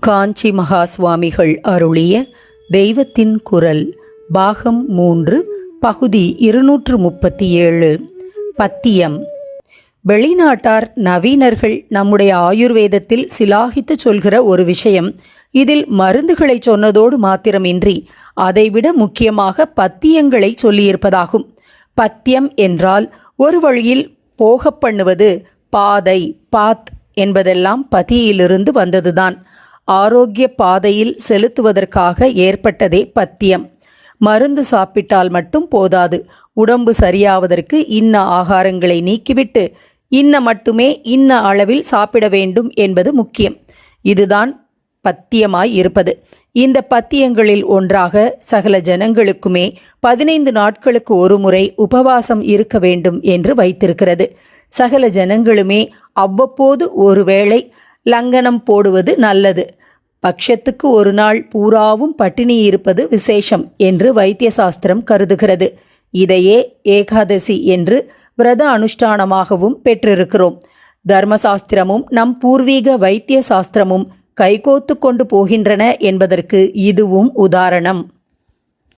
காஞ்சி மகா சுவாமிகள் அருளிய தெய்வத்தின் குரல் பாகம் மூன்று பகுதி இருநூற்று முப்பத்தி ஏழு பத்தியம். வெளிநாட்டார் நவீனர்கள் நம்முடைய ஆயுர்வேதத்தில் சிலாகித்து சொல்கிற ஒரு விஷயம். இதில் மருந்துகளை சொன்னதோடு மாத்திரமின்றி அதைவிட முக்கியமாக பத்தியங்களை சொல்லியிருப்பதாகும். பத்தியம் என்றால் ஒரு வழியில் போக பண்ணுவது பாதை பாத் என்பதெல்லாம் பதியிலிருந்து வந்ததுதான். ஆரோக்கிய பாதையில் செலுத்துவதற்காக ஏற்பட்டதே பத்தியம். மருந்து சாப்பிட்டால் மட்டும் போதாது. உடம்பு சரியாவதற்கு இன்ன ஆகாரங்களை நீக்கிவிட்டு இன்ன மட்டுமே இன்ன அளவில் சாப்பிட வேண்டும் என்பது முக்கியம். இதுதான் பத்தியமாய் இருப்பது. இந்த பத்தியங்களில் ஒன்றாக சகல ஜனங்களுக்குமே பதினைந்து நாட்களுக்கு ஒரு முறை உபவாசம் இருக்க வேண்டும் என்று வைத்திருக்கிறது. சகல ஜனங்களுமே அவ்வப்போது ஒருவேளை லங்கனம் போடுவது நல்லது. பட்சத்துக்கு ஒரு நாள் பூராவும் பட்டினி இருப்பது விசேஷம் என்று வைத்திய சாஸ்திரம் கருதுகிறது. இதையே ஏகாதசி என்று விரத அனுஷ்டானமாகவும் பெற்றிருக்கிறோம். தர்மசாஸ்திரமும் நம் பூர்வீக வைத்திய சாஸ்திரமும் கைகோத்து கொண்டு போகின்றன என்பதற்கு இதுவும் உதாரணம்.